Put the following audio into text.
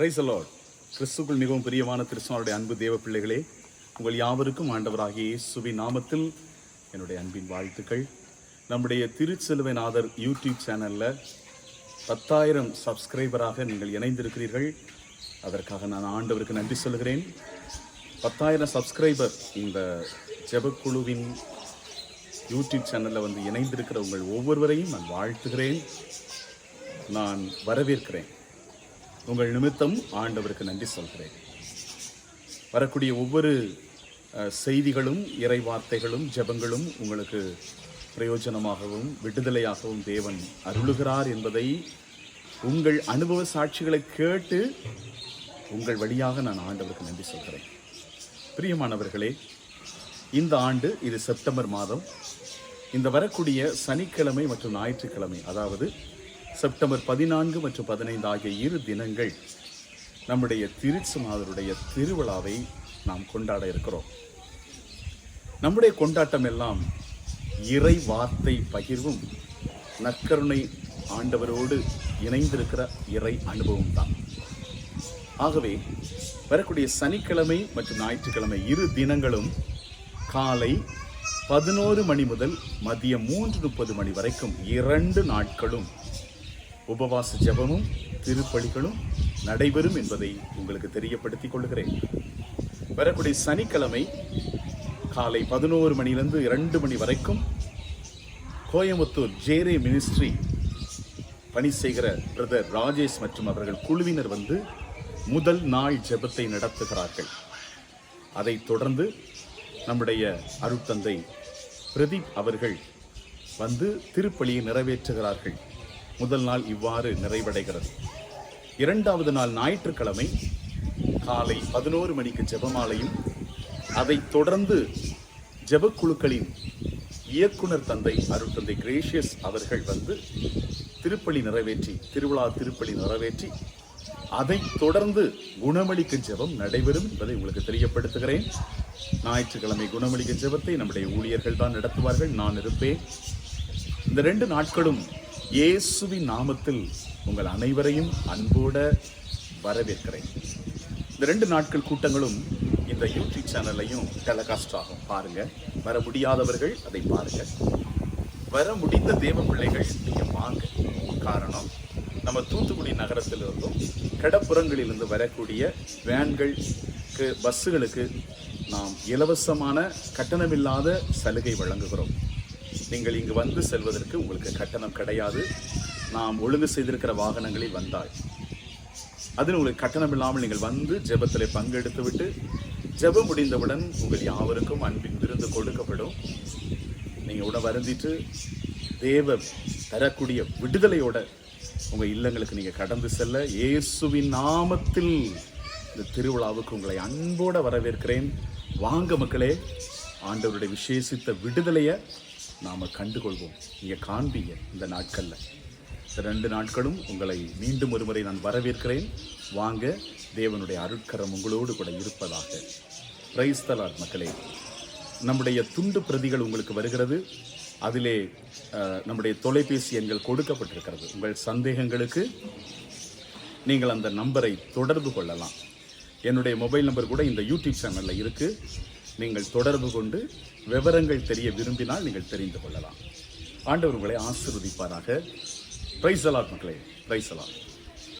Rice allot கிறிஸ்துக்குள் மிகவும் பிரியமான கிறிஸ்துவனுடைய அன்பு தேவ பிள்ளைகளே உங்கள் யாவருக்கும் ஆண்டவராகிய இயேசுவி நாமத்தில் என்னுடைய அன்பின் வாழ்த்துக்கள். நம்முடைய திருச்செலுவநாதர் யூடியூப் சேனலில் பத்தாயிரம் சப்ஸ்கிரைபராக நீங்கள் இணைந்திருக்கிறீர்கள். அதற்காக நான் ஆண்டவருக்கு நன்றி சொல்கிறேன் பத்தாயிரம் சப்ஸ்கிரைபர் இந்த ஜெபக்குழுவின் யூடியூப் சேனலில் வந்து இணைந்திருக்கிற உங்கள் ஒவ்வொருவரையும் நான் வாழ்த்துகிறேன். நான் வரவேற்கிறேன். உங்கள் நிமித்தம் ஆண்டவருக்கு நன்றி சொல்கிறேன். வரக்கூடிய ஒவ்வொரு செய்திகளும் இறை வார்த்தைகளும் ஜெபங்களும் உங்களுக்கு பிரயோஜனமாகவும் விடுதலையாகவும் தேவன் அருளுகிறார் என்பதை உங்கள் அனுபவ சாட்சிகளை கேட்டு உங்கள் வழியாக நான் ஆண்டவருக்கு நன்றி சொல்கிறேன். பிரியமானவர்களே இந்த ஆண்டு இது செப்டம்பர் மாதம். இந்த வரக்கூடிய சனிக்கிழமை மற்றும் ஞாயிற்றுக்கிழமை அதாவது செப்டம்பர் பதினான்கு மற்றும் பதினைந்து ஆகிய இரு தினங்கள் நம்முடைய திருச்சுமாதருடைய திருவிழாவை நாம் கொண்டாட இருக்கிறோம். நம்முடைய கொண்டாட்டம் எல்லாம் இறை வார்த்தை பகிர்வும் நற்கருணை ஆண்டவரோடு இணைந்திருக்கிற இறை அனுபவம் தான். ஆகவே வரக்கூடிய சனிக்கிழமை மற்றும் ஞாயிற்றுக்கிழமை இரு தினங்களும் காலை பதினோரு மணி முதல் மதியம் மூன்று முப்பது மணி வரைக்கும் இரண்டு நாட்களும் உபவாச ஜெபமும் திருப்பலிகளும் நடைபெறும் என்பதை உங்களுக்கு தெரியப்படுத்திக் கொள்கிறேன் வரக்கூடிய சனிக்கிழமை காலை பதினோரு மணியிலிருந்து இரண்டு மணி வரைக்கும் கோயம்புத்தூர் ஜேரே மினிஸ்ட்ரி பணி செய்கிற பிரதர் ராஜேஷ் மற்றும் அவர்கள் குழுவினர் வந்து முதல் நாள் ஜெபத்தை நடத்துகிறார்கள். அதைத் தொடர்ந்து நம்முடைய அருட்தந்தை பிரதீப் அவர்கள் வந்து திருப்பலியை நிறைவேற்றுகிறார்கள். முதல் நாள் இவ்வாறு நிறைவடைகிறது. இரண்டாவது நாள் ஞாயிற்றுக்கிழமை காலை பதினோரு மணிக்கு ஜெபமாலையும் அதைத் தொடர்ந்து ஜெபக்குழுக்களின் இயக்குனர் தந்தை அருட்தந்தை கிரேஷியஸ் அவர்கள் வந்து திருப்பலி நிறைவேற்றி திருவிழா திருப்பலி நிறைவேற்றி அதைத் தொடர்ந்து குணமளிக்கும் ஜெபம் நடைபெறும் என்பதை உங்களுக்கு தெரியப்படுத்துகிறேன். ஞாயிற்றுக்கிழமை குணமளிக்கும் ஜெபத்தை நம்முடைய ஊழியர்கள் தான் நடத்துவார்கள். நான் இருப்பேன். இந்த ரெண்டு நாட்களும் இயேசுவின் நாமத்தில் உங்கள் அனைவரையும் அன்போட வரவேற்கிறேன். இந்த ரெண்டு நாட்கள் கூட்டங்களும் இந்த யூடியூப் சேனல்லையும் டெலகாஸ்ட் ஆகும். பாருங்க. வர முடியாதவர்கள் அதை பாருங்க. வர முடிந்த தேவ பிள்ளைகள் நீங்கள் வாங்க. காரணம் நம்ம தூத்துக்குடி நகரத்திலிருந்தும் கடப்புறங்களிலிருந்து வரக்கூடிய வேன்களுக்கு பஸ்ஸுகளுக்கு நாம் இலவசமான கட்டணமில்லாத சலுகை வழங்குகிறோம். நீங்கள் இங்கு வந்து செல்வதற்கு உங்களுக்கு கட்டணம் கிடையாது. நாம் ஒழுங்கு செய்திருக்கிற வாகனங்களில் வந்தால். அதில் உங்களுக்கு கட்டணம் இல்லாமல் நீங்கள் வந்து ஜெபத்தில் பங்கெடுத்து விட்டு ஜெபம் முடிந்தவுடன் உங்கள் யாவருக்கும் அன்பின் விருந்து கொடுக்கப்படும். நீங்கள் உட வருந்திட்டு தேவ தரக்கூடிய விடுதலையோட உங்கள் இல்லங்களுக்கு நீங்கள் கடந்து செல்ல இயேசுவின் நாமத்தில் இந்த திருவிழாவுக்கு உங்களை அன்போட வரவேற்கிறேன். வாங்க மக்களே ஆண்டவருடைய விசேஷித்த விடுதலையை நாம் கண்டுகொள்வோம். நீங்கள் காண்பீங்க இந்த நாட்களில். இந்த ரெண்டு நாட்களும் உங்களை மீண்டும் ஒருமுறை நான் வரவேற்கிறேன். வாங்க தேவனுடைய அருட்கரம் உங்களோடு கூட இருப்பதாக. பிரைஸ்தலார் மக்களே. நம்முடைய துண்டு பிரதிகள் உங்களுக்கு வருகிறது. அதிலே நம்முடைய தொலைபேசி எண்கள் கொடுக்கப்பட்டிருக்கிறது. உங்கள் சந்தேகங்களுக்கு நீங்கள் அந்த நம்பரை தொடர்பு கொள்ளலாம். என்னுடைய மொபைல் நம்பர் கூட இந்த யூடியூப் சேனலில் இருக்குது நீங்கள் தொடர்பு கொண்டு விவரங்கள் தெரிய விரும்பினால் நீங்கள் தெரிந்து கொள்ளலாம். ஆண்டவர் உங்களை ஆசீர்வதிப்பாராக. பிரைஸ் அலாட் மக்களே. Praise the Lord